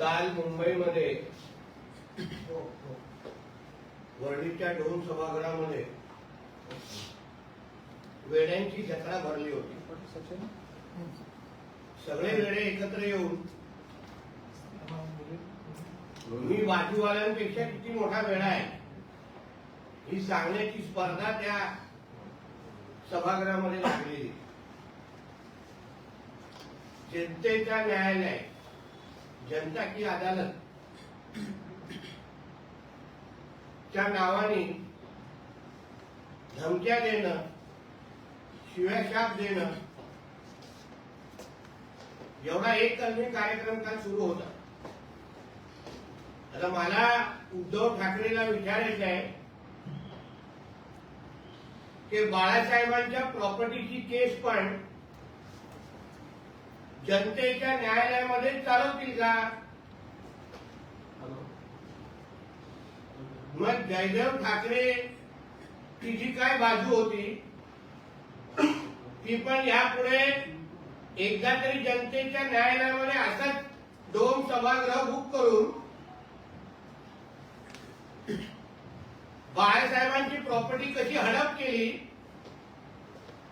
काल मुंबईमध्ये वर्डीच्या दोन सभागृहामध्ये वेड्यांची जत्रा भरली होती. सगळे वेडे एकत्र येऊन मी बाजूवाल्यांपेक्षा किती मोठा वेळा आहे ही सांगण्याची स्पर्धा त्या सभागृहामध्ये लागलेली. जनतेचा न्यायालय जनता की अदालत. च्या नावाने धमक्या देणं शिव्याशाप देणं एवढा एक कलमी कार्यक्रम काल सुरू होता. आता मला उद्धव ठाकरेला विचारायचं आहे की बाळासाहेबांच्या प्रॉपर्टीची केस पण जनतेच्या न्यायालयामध्ये चालवतील का? मग जयदेव ठाकरे ची जी काय बाजू होती ती पण यापुढे एकदा तरी जनतेच्या न्यायालयामध्ये असंच दोन सभागृह बुक करून बाळासाहेबांची प्रॉपर्टी कशी हडप केली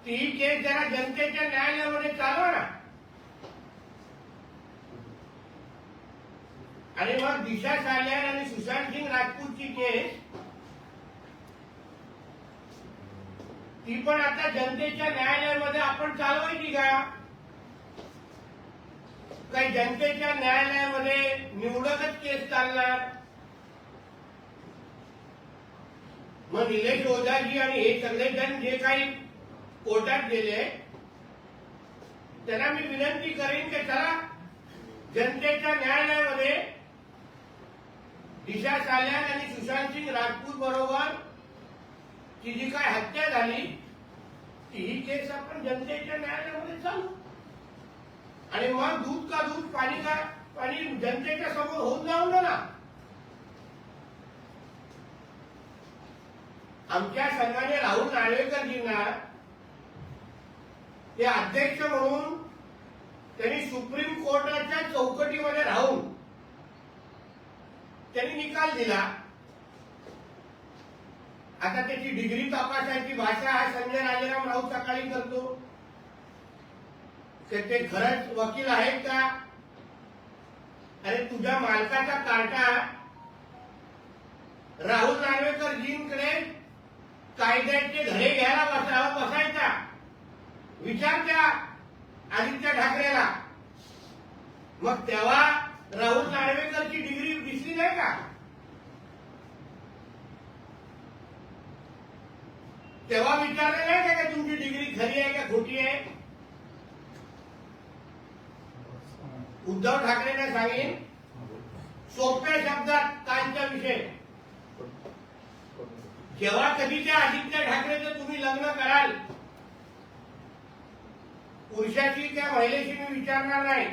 ती केस जरा जनतेच्या न्यायालयामध्ये चालवा ना. आणि मग दिशा सालियान आणि सुशांत सिंग राजपूतची केस. ती पण आता जनतेच्या न्यायालयामध्ये आपण चालवायची का काही जनतेच्या न्यायालयामध्ये निवडकच केस चालणार? मग निलेश ओझाजी आणि हे सगळेजण जे काही कोर्टात गेले त्यांना मी विनंती करेन की चला जनतेच्या न्यायालयामध्ये दिशा साल्यान आणि सुशांत सिंग राजपूत बरोबर ती जी काय हत्या झाली ती ही केस आपण जनतेच्या न्यायालयामध्ये चालू. आणि मग दूध का दूध पाणी का पाणी जनतेच्या समोर होऊन जाऊ ना. आमच्या संघाने राहुल नार्वेकरजींना ते अध्यक्ष म्हणून त्यांनी सुप्रीम कोर्टाच्या चौकटीमध्ये राहून त्यांनी निकाल दिला. आता त्याची डिग्री तपासायची भाषा हा संजय राजाराम राऊत सकाळी करतो. ते खरंच वकील आहेत का? अरे तुझ्या मालकाचा कार्टा राहुल नार्वेकरजींकडे कायद्याचे धडे घ्यायला बसावं बसायचा. विचार द्या आदित्य ठाकरेला. मग तेव्हा राहुल नार्वेकरची डिग्री दिसली का तेव्हा विचारलं नाही का का तुमची डिग्री खरी आहे का खोटी आहे? उद्धव ठाकरेंना सांगेन सोप्या शब्दात कालचा विषय. जेव्हा कधी त्या आदित्य ठाकरेचं तुम्ही लग्न कराल पुरुषाची त्या महिलेशी मी विचारणार नाही.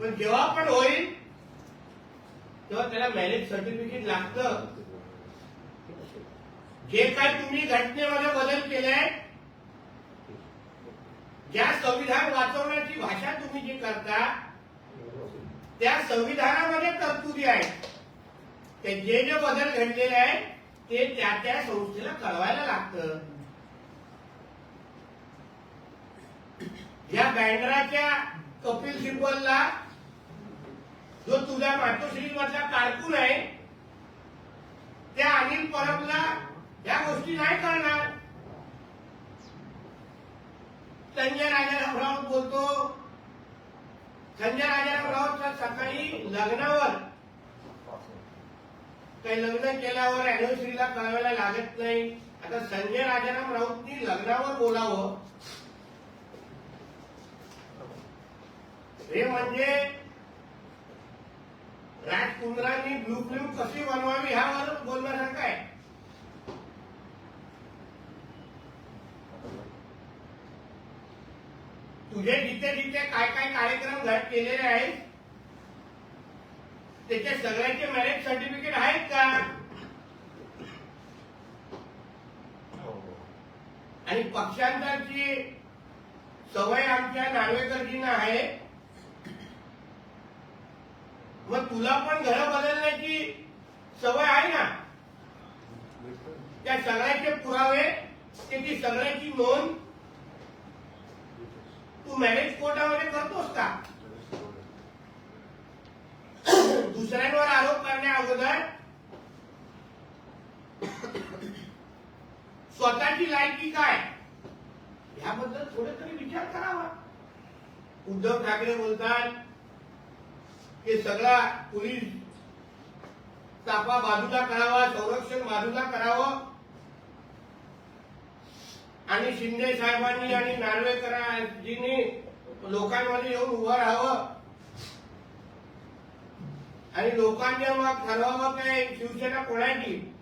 पण जेव्हा पण होईल तेव्हा त्याला मॅरेज सर्टिफिकेट लागतं. जे काही तुम्ही घटनेमध्ये बदल केलाय ज्या संविधान वाचवण्याची भाषा तुम्ही जी करता त्या संविधानामध्ये तरतुदी आहेत. ते जे जे बदल घडलेले आहेत ते त्या त्या संस्थेला कळवायला लागतं. या बँडराच्या कपिल सिब्बलला जो मातोश्री मधला कारकून आहे. त्या अनिल परबला या गोष्टी नाही करणार संजय राजाराम राऊत बोलतो. संजय राजाराम राऊत सकाळी लग्नावर काही लग्न केल्यावर अॅनिव्हर्सरीला कळवायला लागत नाही. आता संजय राजाराम राऊतनी लग्नावर बोलावं. हे म्हणजे राजकुंद्रांनी ब्लू फिल्म कशी बनवावी ह्यावर बोलण्यासारखं आहे तुझे जिथे जिथे काय काय कार्यक्रम केलेले आहेत त्याचे सगळ्यांचे मॅरेज सर्टिफिकेट आहेत का? आणि पक्षांतरची सवय आमच्या नार्वेकरजींना आहे मग तुला पण घर बदलण्याची सवय आहे ना? त्या सगळ्याचे पुरावे त्याची सगळ्याची नोंद तू मॅरेज कोर्टामध्ये करतोस का? दुसऱ्यांवर आरोप करण्या अगोदर स्वतःची लायकी काय? याबद्दल थोडे तरी विचार करावा. उद्धव ठाकरे बोलतात की सगळा पोलीस ताफा बाजूला करावा संरक्षण बाजूला करावं. आणि शिंदे साहेबांनी आणि नार्वेकरांनी लोकांमध्ये येऊन उभं राहावं. आणि लोकांनी मग ठरवावं काय? शिवसेना कोणाची?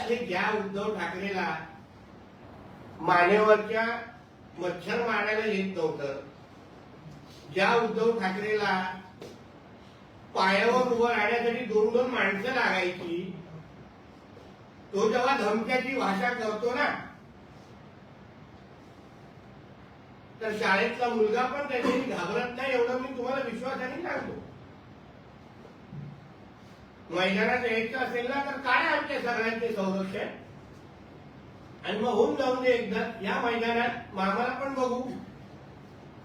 अरे ज्या उद्धव ठाकरेला मानेवरच्या मच्छर मारायला येत नव्हतं ज्या उद्धव ठाकरेला पायावर उभं राहण्यासाठी दोन दोन माणसं लागायची. तो जेव्हा धमक्याची भाषा करतो ना तर शाळेतला मुलगा पण त्याच्याशी घाबरत नाही एवढं मी तुम्हाला विश्वासाने सांगतो. मैदानात यायचं असेल ना तर काय आमच्या सगळ्यांचे संरक्षण? आणि मग होऊन जाऊन दे एकदा. या मैदानात मामाला पण बघू.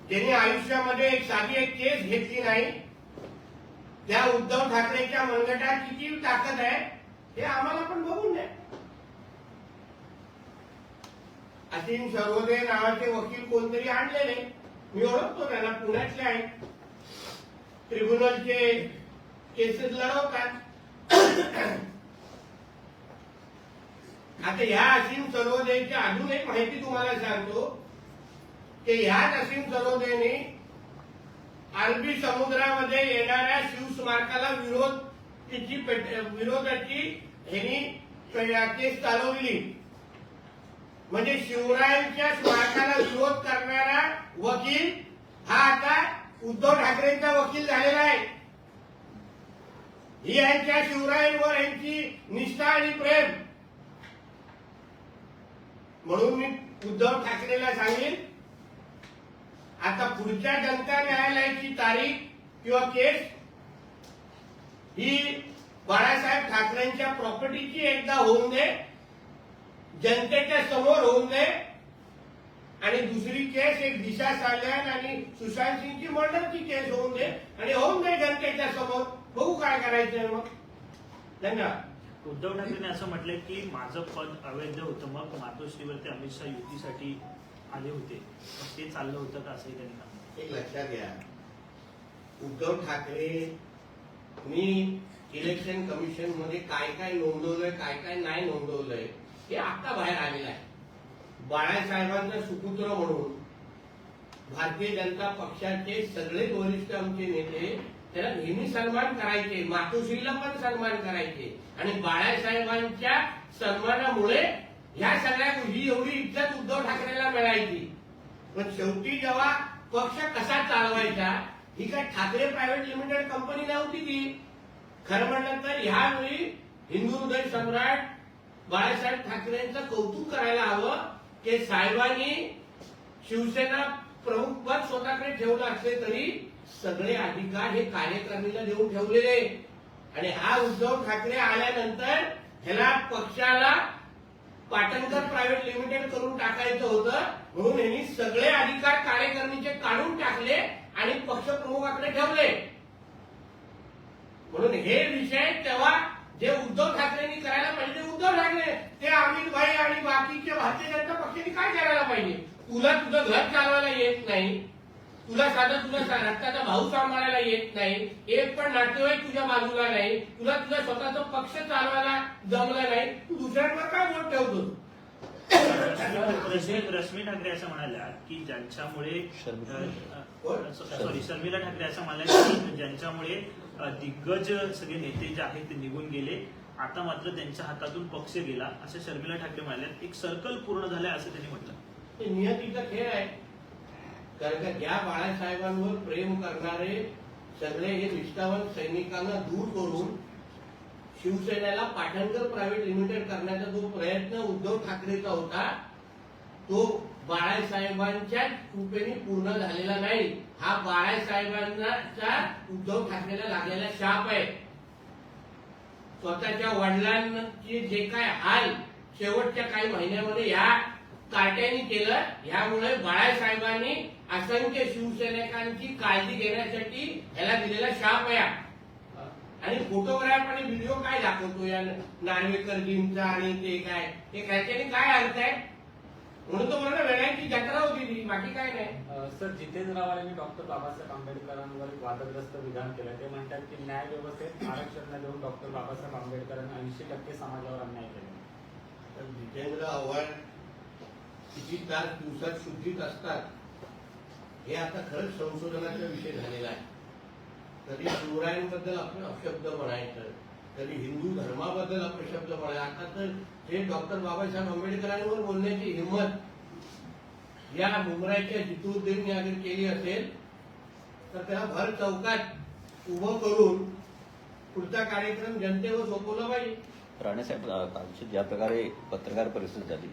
ज्यांनी आयुष्यामध्ये एक साधी एक केस घेतली नाही त्या उद्धव ठाकरेच्या मनगटात किती ताकद आहे हे आम्हाला पण बघून द्या. असीम सर्वोदय नावाचे वकील कोणतरी आणलेले मी ओळखतो त्यांना पुण्यातले आहेत. ट्रिब्युनलचे केसेस लढवतात. आता ह्या असीम सर्वोदयची अजून एक माहिती तुम्हाला सांगतो की ह्याच असीम सर्वोदयने अरबी समुद्रामध्ये येणाऱ्या शिवस्मारकाला विरोध तिची विरोधाची ह्यांनी केस चालवली. म्हणजे शिवरायांच्या स्मारकाला विरोध करणारा वकील हा आता उद्धव ठाकरेंचा वकील झालेला आहे. ही यांच्या शिवरायांवर यांची निष्ठा आणि प्रेम. म्हणून मी उद्धव ठाकरेला सांगेन आता पुढच्या जनता न्यायालयाची तारीख किंवा केस ही बाळासाहेब ठाकरेंच्या प्रॉपर्टीची एकदा होऊन दे जनतेच्या समोर होऊन दे आणि दुसरी केस एक दिशा साल्यान आणि सुशांत सिंगची मर्डरची केस होऊन दे आणि होऊन दे जनतेच्या समोर. बघू काय करायचंय मग. धन्यवाद. उद्धव ठाकरेंनी असं म्हटलंय की माझं पद अवैध होतं मग मातोश्रीवरती अमित शहा युतीसाठी आले होते. ते चाललं होतं का असंही त्यांनी सांगितलं? एक लक्षात घ्या. उद्धव ठाकरे मी इलेक्शन कमिशनमध्ये काय काय नोंदवलंय काय काय नाही नोंदवलंय हे आता बाहेर आलेलं आहे. बाळासाहेबांचा सुपुत्र म्हणून भारतीय जनता पक्षाचे सगळेच वरिष्ठ आमचे नेते त्याला नेहमी सन्मान करायचे मातोश्रीला पण सन्मान करायचे. आणि बाळासाहेबांच्या सन्मानामुळे ह्या सगळ्या ही एवढी इज्जत उद्धव ठाकरेला मिळायची. पण शेवटी जेव्हा पक्ष कसा चालवायचा ही काय ठाकरे प्रायव्हेट लिमिटेड कंपनी नव्हती ती? खरं म्हणलं तर ह्यावेळी हिंदू हृदय सम्राट बाळासाहेब ठाकरेंचं कौतुक करायला हवं की साहेबांनी शिवसेना प्रमुख पद स्वतःकडे ठेवलं असले तरी सगळे अधिकार हे कार्यकारिणीला देऊन ठेवलेले. आणि हा उद्धव ठाकरे आल्यानंतर ह्याला पक्षाला पाटणकर प्रायव्हेट लिमिटेड करून टाकायचं होतं म्हणून यांनी सगळे अधिकार कार्यकारिणीचे काढून टाकले आणि पक्षप्रमुखाकडे ठेवले. म्हणून हे विषय तेव्हा जे उद्धव ठाकरेंनी करायला पाहिजे उद्धव ठाकरे ते अमित भाई आणि बाकीचे भारतीय जनता पक्षाने काय करायला पाहिजे? तुला तुझं घर चालवायला येत नाही. तुला साधं तुला रक्ताचा भाऊ सांभाळायला येत नाही. एक पण नातेवाईक तुझ्या बाजूला नाही. तुला तुझा स्वतःचा पक्ष चालवायला जमला नाही. तू दुसऱ्यांवर काय वोट ठेवतो रश्मी ठाकरे असं म्हणाल्या की ज्यांच्यामुळे? सॉरी शर्मिला ठाकरे असं म्हणाल्या की ज्यांच्यामुळे दिग्गज सगळे नेते जे आहेत ते निघून गेले. आता मात्र त्यांच्या हातातून पक्ष गेला. असं शर्मिला ठाकरे म्हणाल्या. एक सर्कल पूर्ण झालंय असं त्यांनी म्हटलं. नियतीचा खेळ आहे. कारण का ज्या बाळासाहेबांवर प्रेम करणारे सगळे हे निष्ठावंत सैनिकांना दूर करून शिवसेनेला पाटणकर प्रायव्हेट लिमिटेड करण्याचा जो प्रयत्न उद्धव ठाकरेचा होता तो बाळासाहेबांच्या कृपेने पूर्ण झालेला नाही. हा बाळासाहेबांचा उद्धव ठाकरेला लागलेला शाप आहे. स्वतःच्या वडिलांचे जे काय हाल शेवटच्या काही महिन्यामध्ये या कार्ट्याने केलं ह्यामुळे बाळासाहेबांनी असंख्य शिवसैनिकांची काळजी घेण्यासाठी ह्याला दिलेला शाप आहे. आणि फोटोग्राफ आणि व्हिडिओ काय दाखवतो या नार्वेकरजींचा आणि ते काय? ते ह्याच्याने काय अर्थ आहे? म्हणून तो मला वेळाची जत्रा होती ती बाकी काय नाही. सर जितेंद्र रावाल यांनी डॉक्टर बाबासाहेब आंबेडकरांवर एक वादग्रस्त विधान केलं. ते म्हणतात की न्याय व्यवस्थेत आरक्षण न देऊन डॉक्टर बाबासाहेब आंबेडकरांनी ऐंशी टक्के समाजावर अन्याय केला. तर जितेंद्र आव्हाड किती तास दिवसात शुद्धीत असतात? हे आता खरंच संशोधनाचा विषय झालेला आहे. कधी शिवरायांबद्दल आपण अपशब्द म्हणायचं कधी हिंदू धर्माबद्दल अपशब्द म्हणायचं. आता तर हे डॉक्टर बाबासाहेब आंबेडकरांवर बोलण्याची हिंमत या मुंबईच्या जितुद्दीनने अगर केली असेल तर त्याला भर चौकात उभं करून पुढचा कार्यक्रम जनतेवर सोपवला पाहिजे. राणेसाहेब कालची ज्या प्रकारे पत्रकार परिषद झाली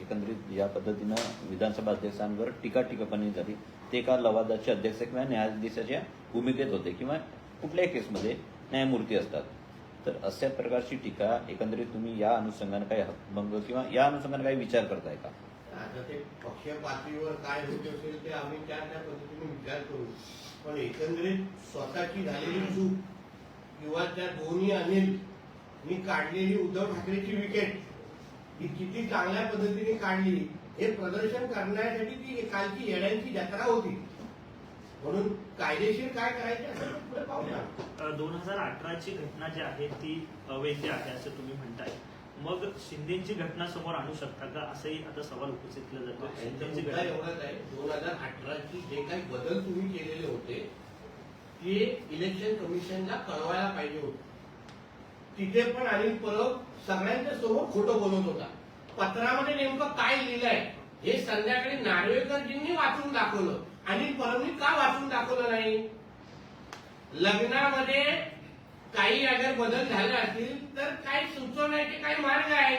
एकंदरीत या पद्धतीनं विधानसभा अध्यक्षांवर टीका टीकापणी झाली. ते का लवादाचे अध्यक्ष किंवा न्यायाधीशाच्या भूमिकेत होते किंवा कुठल्याही केसमध्ये न्यायमूर्ती असतात. तर अशा प्रकारची टीका एकंदरीत तुम्ही या अनुषंगाने काही हकभंग किंवा या अनुषंगाने काही विचार करताय का? आता ते पक्ष पातळीवर काय होते असेल ते आम्ही त्या त्या पद्धतीने विचार करू. पण एकंदरीत स्वतःची झालेली चूक किंवा त्या दोन्ही अनिल मी काढलेली उद्धव ठाकरेची विकेट ही किती चांगल्या पद्धतीने काढली हे प्रदर्शन करण्यासाठी ती कालची येड्यांची जत्रा होती. म्हणून कायदेशीर काय करायचे असं पुढे पाहूया दोन हजार अठराची घटना जी आहे ती अवैध आहे असं तुम्ही म्हणताय. मग शिंदेची घटना समोर आणू शकता का? असंही आता सवाल उपस्थित केला जातो. यांचा शिंदेची मुद्दा घटना एवढाच आहे. दोन हजार अठराची जे काही बदल तुम्ही केलेले होते ते इलेक्शन कमिशनला कळवायला पाहिजे होते. तिथे पण अनिल परब सगळ्यांच्या समोर खोटं बोलत होता. पत्रामध्ये नेमकं काय लिहिलंय हे संध्याकाळी नार्वेकरजींनी वाचून दाखवलं. आणि परबनी का वाचून दाखवलं नाही? लग्नामध्ये काही अगर बदल झाले असतील तर काही सुचवण्याचे काही मार्ग आहेत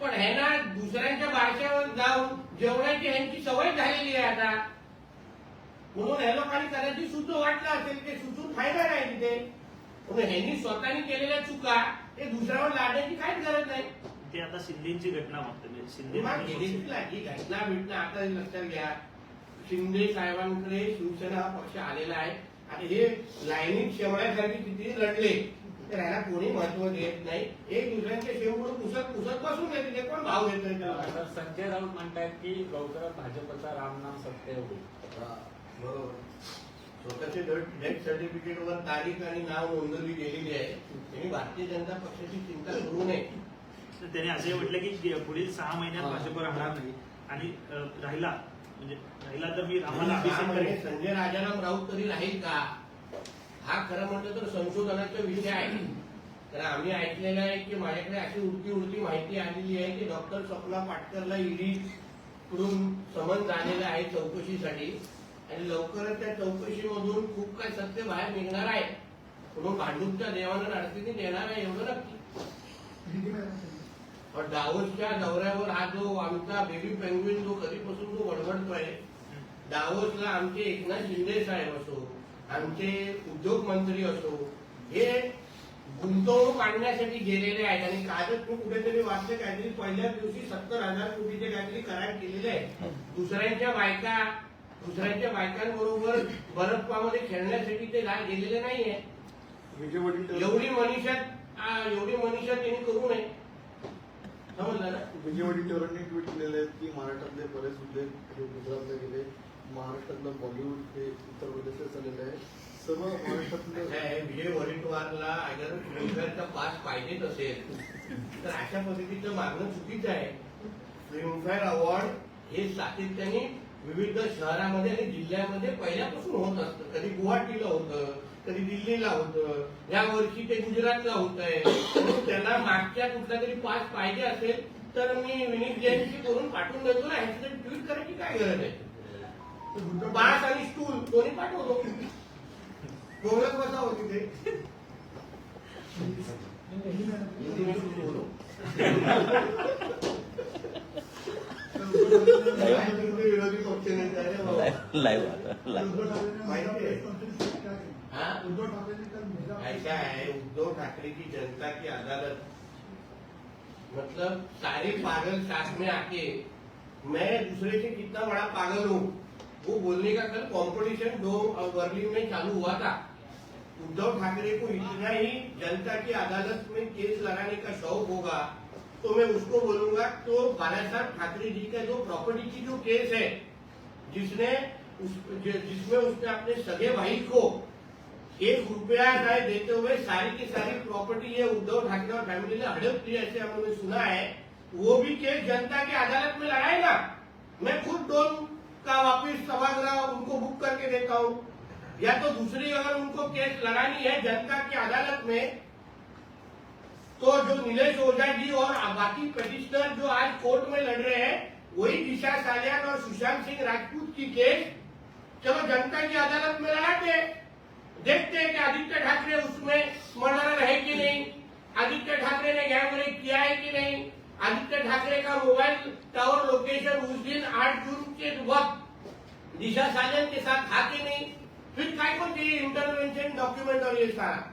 पण हे ना दुसऱ्यांच्या बारशावर जाऊन जेवणाची ह्यांची सवय झालेली आहे आता. म्हणून हे लोकांनी कदाचित सुद्धा वाटलं असेल ते सुचून फायदा नाही तिथे. म्हणून ह्यांनी स्वतःनी केलेल्या चुका हे दुसऱ्यावर लादण्याची काहीच गरज नाही. ते आता शिंदेची घटना मागते म्हणजे शिंदे घटना बिटना आता हे लक्षात घ्या. शिंदे साहेबांकडे शिवसेना हा पक्ष आलेला आहे. आणि हे लाईनीत शेवण्यासाठी किती लढले तर ह्याला कोणी महत्त्व देत नाही. एक दुसऱ्यांच्या शेवपुढे पुसत पुसत बसून येते ते कोण भाव घेत त्याला? तर संजय राऊत म्हणतायत की लवकरच भाजपचा रामनाम सत्य होईल. हा, बरोबर. स्वतःचे डेथ सर्टिफिकेटवर तारीख आणि नाव नोंदवली गेलेली आहे. त्यांनी भारतीय जनता पक्षाची चिंता करू नये. तर त्याने असंही म्हटलं की पुढील सहा महिन्यात. भाजप राहणार नाही. आणि राहिला म्हणजे राहिला तर मी आम्हाला अभिषेक करेन. संजय राजाराम राऊत तरी राहील का? हा खरं म्हटलं तर संशोधनाचा विषय आहे. तर आम्ही ऐकलेलं आहे की माझ्याकडे अशी उडती उडती माहिती आलेली आहे की डॉक्टर स्वप्ना पाटकरला ईडी कडून समन झालेलं आहे चौकशीसाठी. आणि लवकरच त्या चौकशीमधून खूप काही सत्य बाहेर निघणार आहे. म्हणून भांडूपच्या देवानं अडचणी देणार आहे एवढं नक्की. पण दावोसच्या दौऱ्यावर हा जो आमचा बेबी पेंग्विन जो कधीपासून जो बडबडतोय दावोसला आमचे एकनाथ शिंदे साहेब असो आमचे उद्योग मंत्री असो हे गुंतवणूक आणण्यासाठी गेलेले आहेत आणि कालच मी कुठेतरी वाचले काहीतरी पहिल्या दिवशी सत्तर हजार कोटीचे काहीतरी करार केलेले आहेत. दुसऱ्यांच्या बायका दुसऱ्यांच्या बायकांबरोबर बरफपामध्ये खेळण्यासाठी ते गेलेले नाहीये. एवढी मनीषा एवढी मनीषा त्यांनी करू नये. विजय वडीलकरांनी ट्विट केलेले आहेत की महाराष्ट्रातले बरेच मुद्दे हे गुजरातला गेले. महाराष्ट्रातलं बॉलिवूड हे उत्तर प्रदेशात चाललेलं आहे. सर्व महाराष्ट्रातलं आहे, विजय वडेट्टीवारला अगर फिल्मफेअरचा पास पाहिजेच असेल तर अशा पद्धतीचं मागणं चुकीचं आहे. फिल्मफेअर अवॉर्ड हे सातत्याने विविध शहरामध्ये आणि जिल्ह्यामध्ये पहिल्यापासून होत असतं. कधी गुवाहाटीला होतं कधी दिल्लीला होतं या वर्षी ते गुजरातला होत आहे त्याला मागच्या कुठला तरी पास पाहिजे असेल तर मी विनीत जैनशी करून पाठवून देतो ना ह्याची ट्विट करायची काय गरज आहे पास आणि स्टूल दोन्ही पाठवतो बोलत बसा होती ते. लाईव्ह आता लाईव्ह माहिती आहे. हाँ? उद्धव ठाकरे ने कल ऐसा है उद्धव ठाकरे की जनता की अदालत। मतलब सारे पागल साथ में आके मैं दूसरे से कितना बड़ा पागल हूँ? वो बोलने का कल कंपटीशन दो बर्लिन में चालू हुआ था। उद्धव ठाकरे को इतना ही जनता की अदालत में केस लगाने का शौक होगा तो मैं उसको बोलूँगा तो बाला साहब ठाकरे जी का जो प्रॉपर्टी की जो केस है जिसने उस, जिसमें उसने अपने सगे भाई को एक रुपया नहीं देते हुए सारी की सारी प्रॉपर्टी ये उद्धव ठाकरे और फैमिली ने हड़प की, ऐसे हमने सुना है। वो भी केस जनता की अदालत में लड़ाएगा मैं खुद डोन का वापिस सभागृह उनको बुक करके देता हूँ। या तो दूसरी अगर उनको केस लड़ानी है जनता की अदालत में तो जो नीलेश ओझा जी और बाकी पिटिशनर जो आज कोर्ट में लड़ रहे हैं, वही दिशा सालियान और सुशांत सिंह राजपूत की केस चलो जनता की अदालत में लड़ाते हैं। देखते हैं कि आदित्य ठाकरे उसमें स्मरण है कि नहीं? आदित्य ठाकरे ने गैंगरेप किया है कि नहीं? आदित्य ठाकरे का मोबाइल टावर लोकेशन उस दिन आठ जून के वक्त दिशा साजन के साथ था कि नहीं? फिर काय को चाहिए इंटरवेंशन डॉक्यूमेंट और ये सारा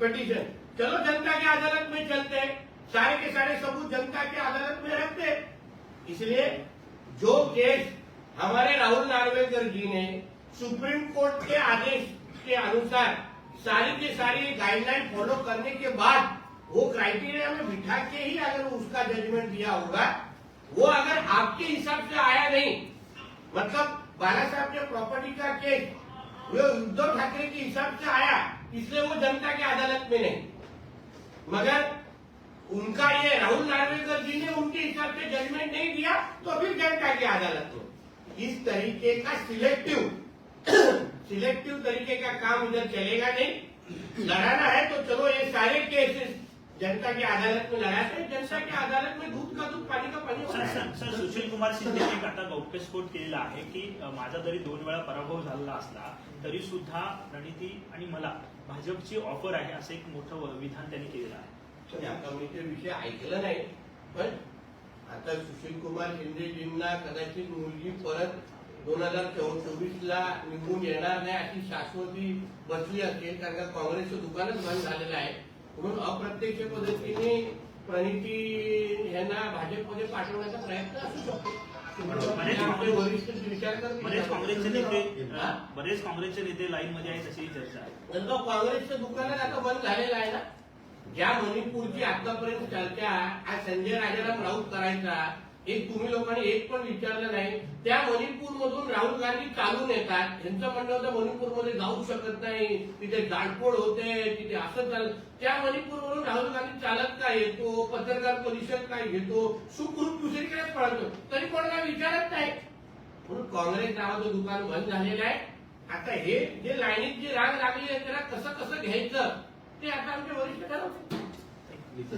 पिटीशन चलो जनता की अदालत में चलते हैं। सारे के सारे सबूत जनता की अदालत में रखते इसलिए जो केस हमारे राहुल नार्वेकर जी ने सुप्रीम कोर्ट के आदेश के अनुसार सारी की सारी गाइडलाइन फॉलो करने के बाद वो क्राइटेरिया में बिठा के ही अगर उसका जजमेंट दिया होगा, वो अगर आपके हिसाब से आया नहीं मतलब बाला साहब के प्रॉपर्टी का केस वो उद्धव ठाकरे के हिसाब से आया, इसलिए वो जनता की अदालत में नहीं। मगर उनका ये राहुल नार्वेकर जी ने उनके हिसाब से जजमेंट नहीं दिया तो फिर जनता की अदालत में इस तरीके का सिलेक्टिव सिलेक्टिव तरीके का काम इधर चलेगा नहीं? लड़ाना है तो चलो ये सारे केसेस जनता की अदालत में लड़ाते हैं। जनता की अदालत में दूध का दूध पानी का पानी सर सर सर सुशील कुमार शिंदे एक आता गौप्यस्फोट केलेला आहे की माझा जरी दोन वेळा पराभव झालेला असला तरी सुद्धा प्रणिती आणि मला भाजपची ऑफर आहे असं एक मोठं विधान त्यांनी केलेलं आहे. या कमिटीविषयी ऐकलं नाही. पण आता सुशील कुमार शिंदेजींना कदाचित मुलगी परत दोन हजार चोवीस ला निघून येणार नाही अशी शाश्वती बसली असेल कारण का काँग्रेसचं दुकानच बंद झालेलं आहे. म्हणून अप्रत्यक्ष पद्धतीने प्रणिती यांना भाजपमध्ये पाठवण्याचा प्रयत्न असू शकतो. बरेच काँग्रेसचे नेते लाईन मध्ये आहेत अशी चर्चा आहे. काँग्रेसचं दुकानच आता बंद झालेलं आहे ना? ज्या मणिपूरची आतापर्यंत चर्चा आज संजय राजाराम राऊत करायचा एक तुम्ही लोकांनी एक पण विचारलं नाही. त्या मणिपूर मधून राहुल गांधी चालून येतात. यांचं म्हणणं होतं मणिपूरमध्ये जाऊ शकत नाही. तिथे जाडपोड होते तिथे असं चालत त्या मणिपूरवरून राहुल गांधी चालत काय येतो? पत्रकार परिषद काय घेतो? सुखरूप दुसरीकडेच पळतो. तरी कोणाला विचारत नाही. म्हणून काँग्रेस नावाचं दुकान बंद झालेलं आहे. आता हे जे लाईनीत जी रांग लागली आहे त्याला कसं कसं घ्यायचं? ते आता आमचे वरिष्ठ ठरवते